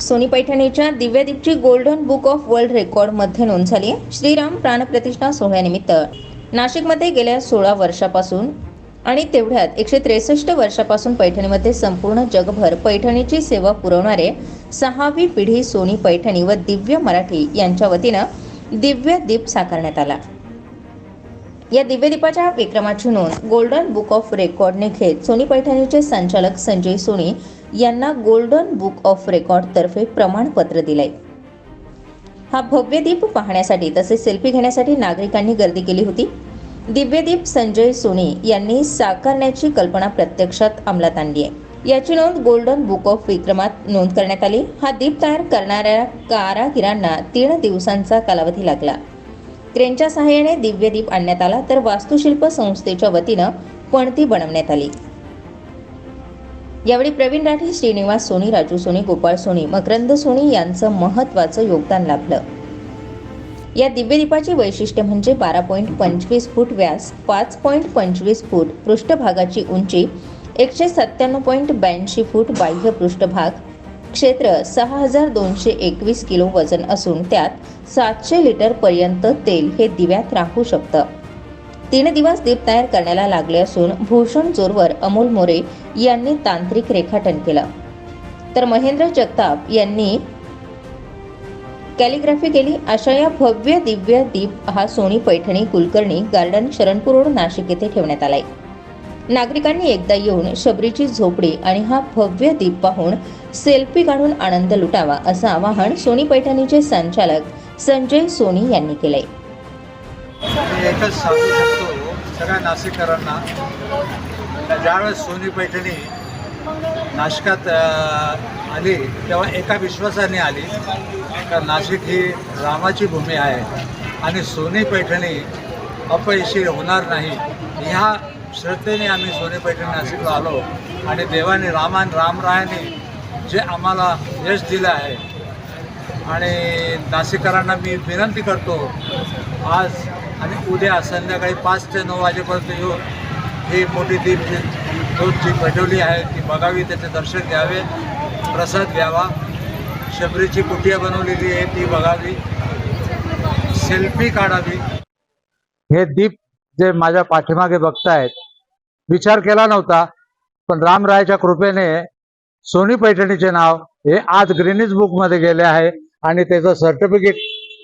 Sony पैठणीच्या दिव्यदीपची golden book of world रेकॉर्डमध्ये नोंद झाली आहे. श्रीराम प्राणप्रतिष्ठा सोहळ्यानिमित्त नाशिकमध्ये गेल्या सोळा वर्षापासून आणि तेवढ्यात एकशे त्रेसष्ट वर्षापासून पैठणीमध्ये संपूर्ण जगभर पैठणीची सेवा पुरवणारे सहावी पिढी सोनी पैठणी व दिव्य मराठी यांच्या वतीनं दिव्य दीप साकारण्यात आला. या दिव्यदीपाच्या विक्रमाची नोंद गोल्डन बुक ऑफ रेकॉर्डने घेत सोनी पैठणीचे संचालक संजय सोनी यांना गोल्डन बुक ऑफ रेकॉर्ड तर्फे प्रमाणपत्र दिलंय. हा भव्य दीप पाहण्यासाठी तसेच सेल्फी घेण्यासाठी नागरिकांनी गर्दी केली होती. दिव्यदीप संजय सोनी यांनी साकारण्याची कल्पना प्रत्यक्षात अंमलात आणली आहे. याची नोंद गोल्डन बुक ऑफ विक्रमात नोंद करण्यात आली. हा दीप तयार करणाऱ्या कारागिरांना तीन दिवसांचा कालावधी लागला. क्रेनच्या सहाय्याने दिव्य दीप आणण्यात आला तर वास्तुशिल्प संस्थेच्या वतीनं पणती बनवण्यात आली. यावेळी प्रवीण राठी श्रीनिवास सोनी राजू सोनी गोपाळ सोनी मकरंद सोनी यांचं महत्त्वाचं योगदान लाभलं. या दिव्यदीपाची वैशिष्ट्य म्हणजे बारा पॉईंट पंचवीस फूट व्यास पाच पॉईंट पंचवीस फूट पृष्ठभागाची उंची एकशे सत्त्याण्णव पॉईंट ब्याऐंशी फूट बाह्य पृष्ठभाग क्षेत्र सहा हजार दोनशे एकवीस किलो वजन असून त्यात सातशे लिटर पर्यंत तेल हे दिव्यात राहू शकतं. तीन दिवस दीप तयार करण्याला लागले असून भूषण जोरवर अमोल मोरे यांनी तांत्रिक रेखाटन केलं. तर महेंद्र जगताप यांनी कॅलिग्राफी केली. अशा या भव्य दिव्य दीप हा सोनी पैठणी कुलकर्णी गार्डन शरणपूर रोड नाशिक येथे ठेवण्यात आलाय. नागरिकांनी एकदा येऊन शबरीची झोपडी आणि हा भव्य दीप पाहून सेल्फी काढून आनंद लुटावा असं आवाहन सोनी पैठणीचे संचालक संजय सोनी यांनी केलंय. एकच सांगू शकतो सगळ्या नाशिककरांना ज्यावेळेस सोनी पैठणी नाशिकात आली तेव्हा एका विश्वासाने आली का नाशिक ही रामाची भूमी आहे आणि सोनी पैठणी अपयशी होणार नाही ह्या श्रद्धेने आम्ही सोनी पैठणी नाशिकला आलो आणि देवाने रामान रामरायाने जे आम्हाला यश दिलं आहे. आणि नाशिककरांना मी विनंती करतो आज आणि उद्या संध्याकाळी पाच ते नऊ वाजेपर्यंत येऊन ही मोठी दीप जी ज्योत जी पेटवली आहे ती बघावी त्याचे दर्शन घ्यावे प्रसाद घ्यावा. शबरीची कुटिया बनवलेली आहे ती बघावी. सेल्फी काढावी. हे दीप जे माझ्या पाठीमागे बघतायत विचार केला नव्हता पण रामरायाच्या कृपेने सोनी पैठणीचे नाव हे आज ग्रीनिज बुक मध्ये गेले आहे आणि त्याचं सर्टिफिकेट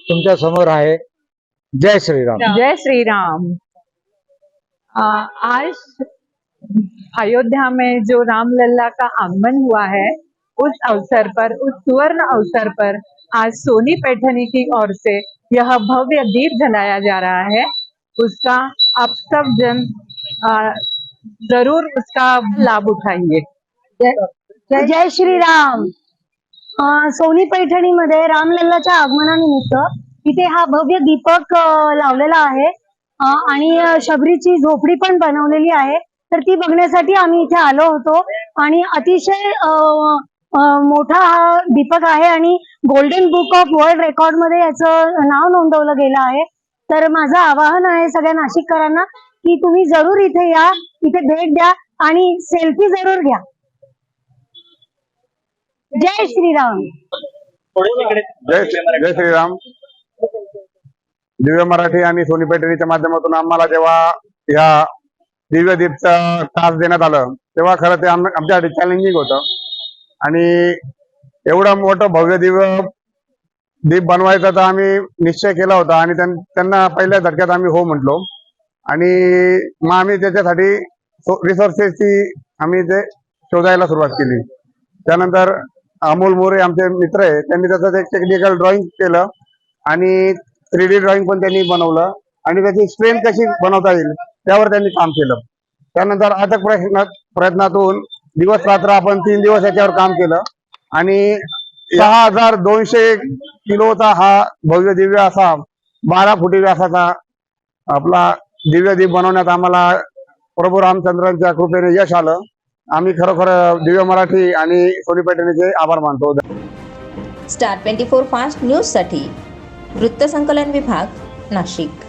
तुमच्या समोर आहे. जय श्रीराम. जय श्री राम आज अयोध्या में जो रामलला का आगमन हुआ है, उस अवसर पर, उस सुवर्ण अवसर पर आज सोनी पैठनी की ओर से यह भव्य दीप जलाया जा रहा है। उसका आप सब जन ज़रूर उसका लाभ उठाएँगे जय श्रीराम. सोनी पैठणीमध्ये रामलल्लाच्या आगमनानिमित्त इथे हा भव्य दीपक लावलेला आहे. आणि शबरीची झोपडी पण बनवलेली आहे. तर ती बघण्यासाठी आम्ही इथे आलो होतो. आणि अतिशय मोठा हा दीपक आहे आणि गोल्डन बुक ऑफ वर्ल्ड रेकॉर्डमध्ये याचं नाव नोंदवलं गेलं आहे. तर माझं आवाहन आहे सगळ्या नाशिककरांना की तुम्ही जरूर इथे या इथे भेट द्या आणि सेल्फी जरूर घ्या. जय श्रीराम. जय जय श्रीराम. दिव्य मराठी आणि सोनी पैठणीच्या माध्यमातून आम्हाला जेव्हा या दिव्य दीपचं तास देण्यात आलं तेव्हा खरं ते आम- आमच्यासाठी चॅलेंजिंग होतं. आणि एवढं मोठं भव्य दिव्य दीप बनवायचा तर आम्ही निश्चय केला होता आणि त्यां- त्यांना पहिल्या धडक्यात आम्ही हो म्हटलो. आणि मग आम्ही त्याच्यासाठी रिसोर्सेसची आम्ही ते शोधायला सुरुवात केली. त्यानंतर अमोल मोरे आमचे मित्र आहे. त्यांनी त्याचं एक टेक्निकल ड्रॉइंग केलं आणि थ्री डी ड्रॉइंग पण त्यांनी बनवलं. आणि त्याची स्ट्रेंथ कशी बनवता येईल त्यावर त्यांनी काम केलं. त्यानंतर अथक प्रयत्न प्रयत्नातून दिवस रात्र आपण तीन दिवस याच्यावर काम केलं. आणि सहा हजार दोनशे किलोचा हा भव्य दिव्य असा बारा फुटी व्यासाचा आपला दिव्य दीप बनवण्यात आम्हाला प्रभू रामचंद्रांच्या कृपेने यश आलं. आम्ही खरोखर दिव्य मराठी आणि सोनी पैठणीचे आभार मानतो. स्टार ट्वेंटी फोर फास्ट न्यूजसाठी वृत्तसंकलन विभाग नाशिक.